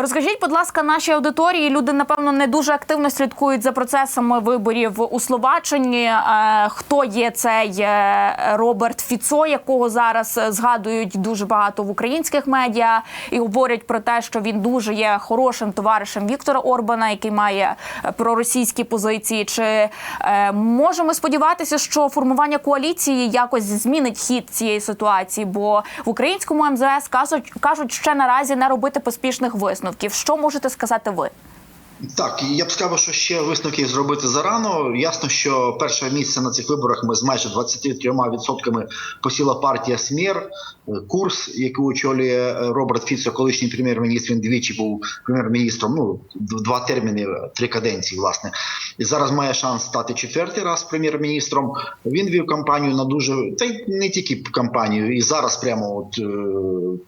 Розкажіть, будь ласка, нашій аудиторії люди напевно не дуже активно слідкують за процесами виборів у Словаччині. Е, Хто є цей е, Роберт Фіцо, якого зараз е, згадують дуже багато в українських медіа, і говорять про те, що він дуже є хорошим товаришем Віктора Орбана, який має проросійські позиції. Чи можемо сподіватися, що формування коаліції якось змінить хід цієї ситуації? Бо в українському МЗС кажуть, кажуть ще наразі не робити поспішних висновків. Що можете сказати ви? Так, я б сказав, що ще висновки зробити зарано. Ясно, що перше місце на цих виборах ми з майже 23% посіла партія СМЕР. Курс, яку очолює Роберт Фіцо, колишній прем'єр-міністр, він двічі був прем'єр-міністром. Ну два терміни, три каденції, власне, і зараз має шанс стати четвертий раз прем'єр-міністром. Він вів кампанію на дуже та й не тільки кампанію, і зараз прямо от е,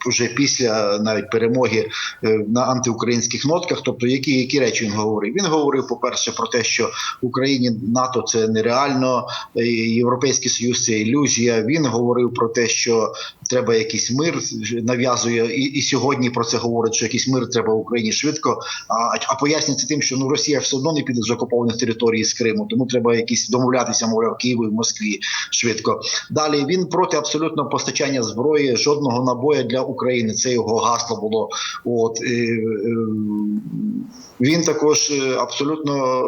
вже після навіть перемоги е, на антиукраїнських нотках. Тобто, які, які речі він говорив? Він говорив, по-перше, про те, що в Україні НАТО це нереально, Європейський Союз це ілюзія. Він говорив про те, що треба якийсь мир, нав'язує і, і сьогодні про це говорить, що якийсь мир треба Україні швидко. А, а пояснюється тим, що ну Росія все одно не піде з окупованих територій з Криму, тому треба якісь домовлятися, мовляв, в Києві, в Москві швидко. Далі він проти абсолютно постачання зброї, жодного набою для України. Це його гасло було. От е, е, він також е, абсолютно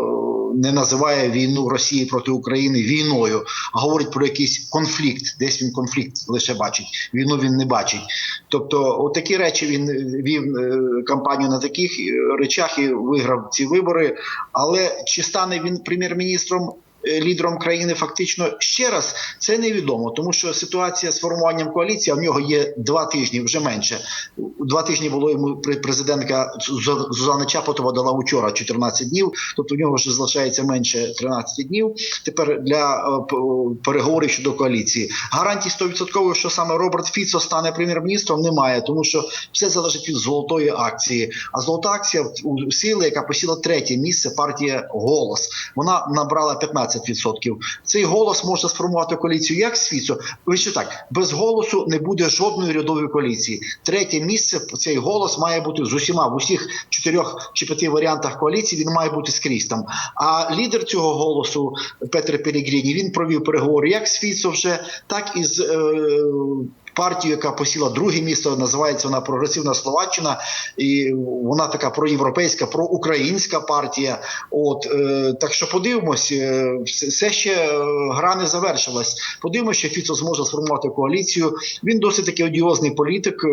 не називає війну Росії проти України війною, а говорить про якийсь конфлікт. Десь він конфлікт лише бачить. Війну він не бачить. Тобто, отакі такі речі він вів е, кампанію на таких е, речах і виграв ці вибори. Але чи стане він прем'єр-міністром? Е, Лідером країни фактично ще раз це невідомо, тому що ситуація з формуванням коаліції а в нього є два тижні, вже менше. Два тижні було йому пре- президентка Зузана Чапотова дала вчора 14 днів, тобто в нього вже залишається менше 13 днів. Тепер для е, переговорів щодо коаліції. Гарантій 100%, що саме Роберт Фіцо стане прем'єр-міністром, немає, тому що все залежить від золотої акції. А золота акція у сили, яка посіла третє місце, партія голос. Вона набрала 15%. Цей голос може сформувати коаліцію як світу. Ви що так без голосу не буде жодної рядової коаліції. Третє місце цей голос має бути з усіма в усіх чотирьох чи п'яти варіантах коаліції. Він має бути скрізь там. А лідер цього голосу Петр Пелігріні він провів переговори як з Фіцо вже, так і з. Е, Партію, яка посіла друге місто, називається вона Прогресивна Словаччина, і вона така проєвропейська, проукраїнська партія. От е, так що подивимось, е, все, ще гра не завершилась. Подивимось, що Фіцо зможе сформувати коаліцію. Він досить таки одіозний політик. е,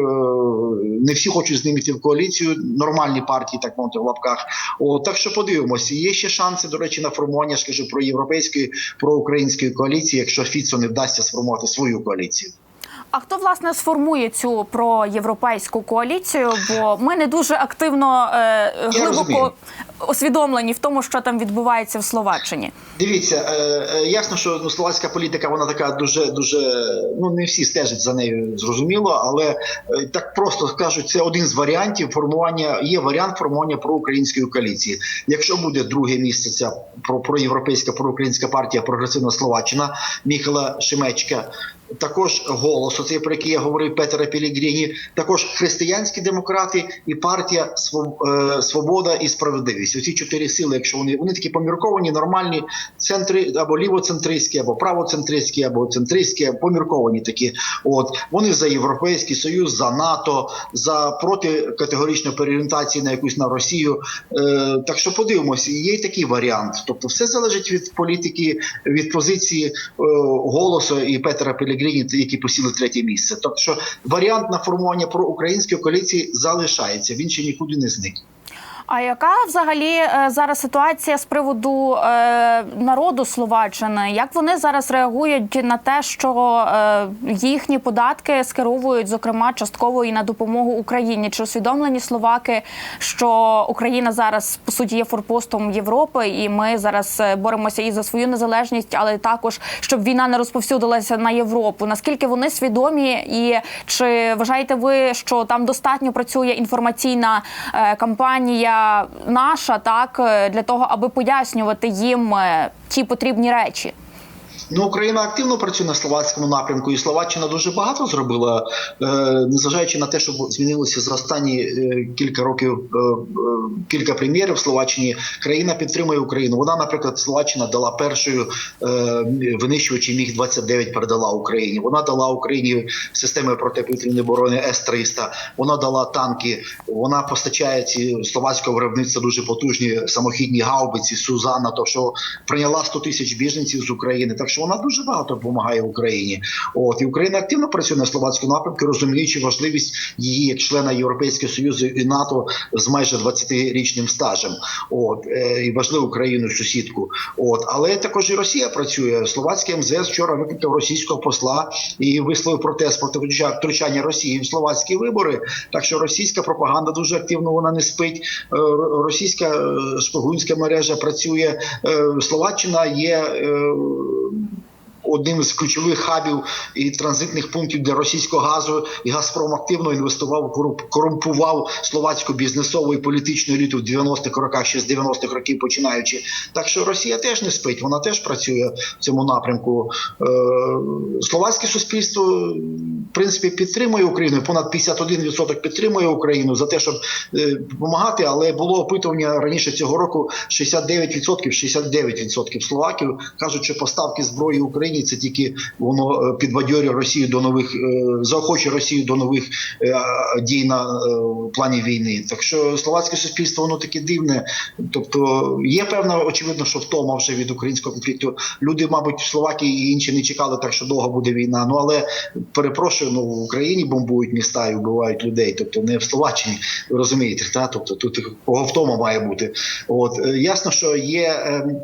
Не всі хочуть з ним йти в коаліцію. Нормальні партії, так мовити, в лапках. От, так що подивимось. Є ще шанси, до речі, на формування, скажу, проєвропейської, проукраїнської коаліції, якщо Фіцо не вдасться сформувати свою коаліцію. А хто власне сформує цю проєвропейську коаліцію? Бо ми не дуже активно е, глибоко усвідомлені в тому, що там відбувається в Словаччині. Дивіться, е, е, ясно, що ну, словацька політика вона така дуже дуже. Ну не всі стежать за нею, зрозуміло, але е, так просто кажуть, це один з варіантів формування. Є варіант формування проукраїнської коаліції. Якщо буде друге місце, ця про проєвропейська проукраїнська партія Прогресивна Словаччина Міхала Шемечка. Також голос, оцей про який я говорив Петера Пілігріні, також християнські демократи і партія Своб- Свобода і справедливість. Оці чотири сили, якщо вони вони такі помірковані, нормальні центри або лівоцентристські, або правоцентристські, або центристські, помірковані такі. От вони за європейський союз, за НАТО, за проти категоричної переорієнтації на якусь на Росію. Е, так що подивимося, є й такий варіант. Тобто, все залежить від політики, від позиції е, голосу і Петера Пелегріні, які посіли третє місце. Тобто, що варіант на формування проукраїнської коаліції залишається. Він ще нікуди не зник. А яка взагалі е, зараз ситуація з приводу е, народу Словаччини? Як вони зараз реагують на те, що е, їхні податки скеровують, зокрема, частково і на допомогу Україні? Чи усвідомлені словаки, що Україна зараз по суті є форпостом Європи, і ми зараз боремося і за свою незалежність, але також щоб війна не розповсюдилася на Європу? Наскільки вони свідомі, і чи вважаєте ви, що там достатньо працює інформаційна кампанія наша, так е, для того, аби пояснювати їм е, ті потрібні речі? Ну, Україна активно працює на словацькому напрямку, і Словаччина дуже багато зробила, е, незважаючи на те, що змінилося за останні е, кілька років е, кілька прем'єрів в Словаччині. Країна підтримує Україну. Вона, наприклад, Словаччина дала першою винищувачі міг 29 передала Україні. Вона дала Україні системи протиповітряної оборони С-300. Вона дала танки. Вона постачає ці словацького виробництва дуже потужні самохідні гаубиці Сузана. То що прийняла 100 тисяч біженців з України. Так що вона дуже багато допомагає Україні. От і Україна активно працює на словацькому напрямку, розуміючи важливість її як члена Європейського союзу і НАТО з майже 20-річним стажем. От е, і важливу країну сусідку. От але також і Росія працює. Словацький МЗС вчора викликав російського посла і висловив протест проти втручання Росії в словацькі вибори. Так що російська пропаганда дуже активно вона не спить. Е, Російська е, шпигунська мережа працює. Словаччина є. Одним з ключових хабів і транзитних пунктів для російського газу і Газпром активно інвестував, корумп- корумпував словацьку бізнесову і політичну еліту в 90-х роках, ще з 90-х років починаючи. Так що Росія теж не спить, вона теж працює в цьому напрямку. Е, словацьке суспільство в принципі підтримує Україну. Понад 51% підтримує Україну за те, щоб е, допомагати. Але було опитування раніше цього року: 69%, 69% словаків кажуть, що поставки зброї Україні це тільки воно е, підбадьорює Росію до нових е, заохочує Росію до нових е, дій на плані війни. Так що словацьке суспільство воно таке дивне. Тобто є певна очевидно, що втома вже від українського конфлікту. Люди, мабуть, в Словакії і інші не чекали так, що довго буде війна. Ну але перепрошую, ну в Україні бомбують міста і вбивають людей. Тобто не в Словаччині, розумієте, та тобто тут кого втома має бути. От ясно, що є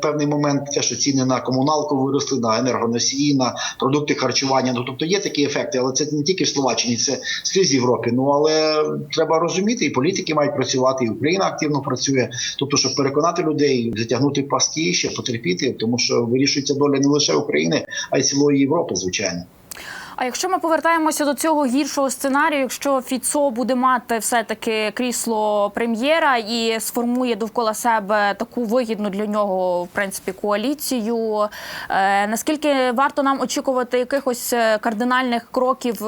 певний момент, те, що ціни на комуналку виросли, на енергоносії, на продукти харчування. Ну тобто є такі ефекти, але це не тільки в Словаччині, це скрізь Європи. Ну але треба розуміти, і політики мають працювати, і Україна активно працює. Тобто, щоб переконати людей, затягнути паски, ще потерпіти, тому що вирішується доля не лише України, а й цілої Європи, звичайно. А якщо ми повертаємося до цього гіршого сценарію, якщо Фіцо буде мати все таки крісло прем'єра і сформує довкола себе таку вигідну для нього в принципі коаліцію, е, наскільки варто нам очікувати якихось е, кардинальних кроків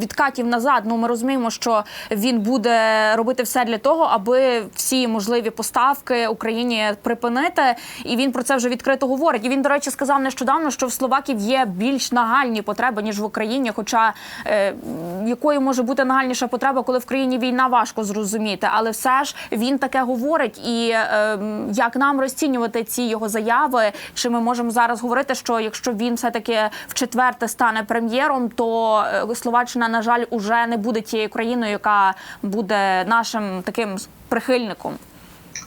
відкатів назад? Ну ми розуміємо, що він буде робити все для того, аби всі можливі поставки Україні припинити, і він про це вже відкрито говорить. І він, до речі, сказав нещодавно, що в Словаків є більш нагальні потреби ніж в Україні. Хоча е, якою може бути нагальніша потреба, коли в країні війна, важко зрозуміти. Але все ж він таке говорить. І е, як нам розцінювати ці його заяви? Чи ми можемо зараз говорити, що якщо він все таки в четверте стане прем'єром, то е, Словаччина, на жаль, уже не буде тією країною, яка буде нашим таким прихильником.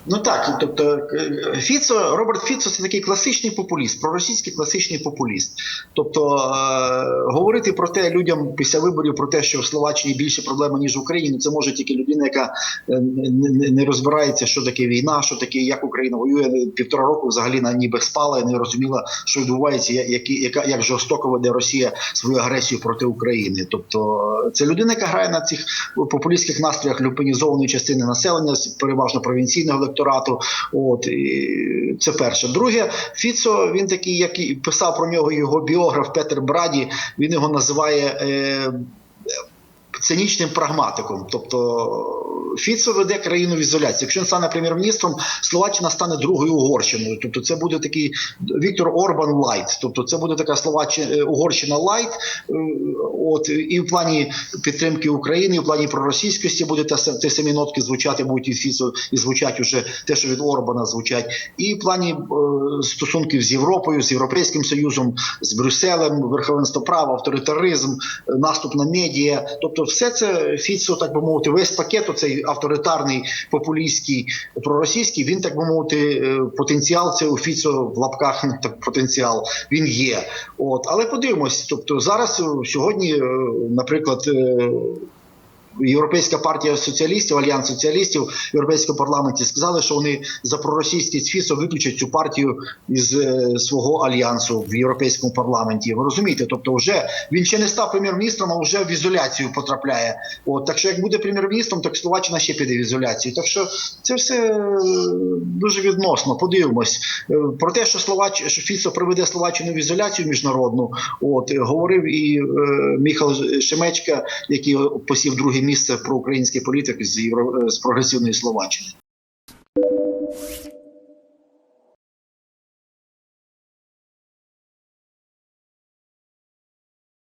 Ну так, тобто е, Фіцо, Роберт Фіцо це такий класичний популіст, проросійський класичний популіст. Тобто е, говорити про те людям після виборів про те, що в Словаччині більше проблеми ніж в Україні, це може тільки людина, яка е, не, не, розбирається, що таке війна, що таке, як Україна воює півтора року. Взагалі на ніби спала і не розуміла, що відбувається, я- які яка як жорстоко веде Росія свою агресію проти України. Тобто е, це людина, яка грає на цих популістських настроях люпинізованої частини населення, переважно провінційного електорату. От і це перше. Друге, Фіцо він такий, як і писав про нього його біограф Петер Браді. Він його називає. Е, Цинічним прагматиком, тобто Фіцо веде країну в ізоляції. Якщо він стане прем'єр-міністром, Словаччина стане другою Угорщиною. Тобто, це буде такий Віктор Орбан Лайт. Тобто, це буде така Словаччина Угорщина Лайт. Е, От і в плані підтримки України, і в плані проросійськості буде те, те самі нотки звучати, будуть від Фіцо і звучать уже те, що від Орбана звучать, і в плані е, стосунків з Європою, з Європейським Союзом, з Брюсселем, верховенство права, авторитаризм, е, наступ на медіа. Тобто, все це Фіцо, так би мовити, весь пакет, оцей авторитарний, популістський, проросійський, він так би мовити, е, потенціал це у в лапках ну, так потенціал. Він є. От, але подивимось. Тобто зараз е, сьогодні, е, наприклад. Європейська партія соціалістів, альянс соціалістів в європейському парламенті сказали, що вони за проросійський ЦФІСО виключать цю партію із е, свого альянсу в європейському парламенті. Ви розумієте? Тобто, вже він ще не став прем'єр-міністром, а вже в ізоляцію потрапляє. От так що як буде прем'єр-міністром, так Словаччина ще піде в ізоляцію. Так що це все е, дуже відносно. Подивимось Е, про те, що Словач що Фіцо приведе Словаччину в ізоляцію міжнародну. От говорив і е, Міхал Шемечка, який посів друге місце про політики політик з євро з прогресивної Словаччини.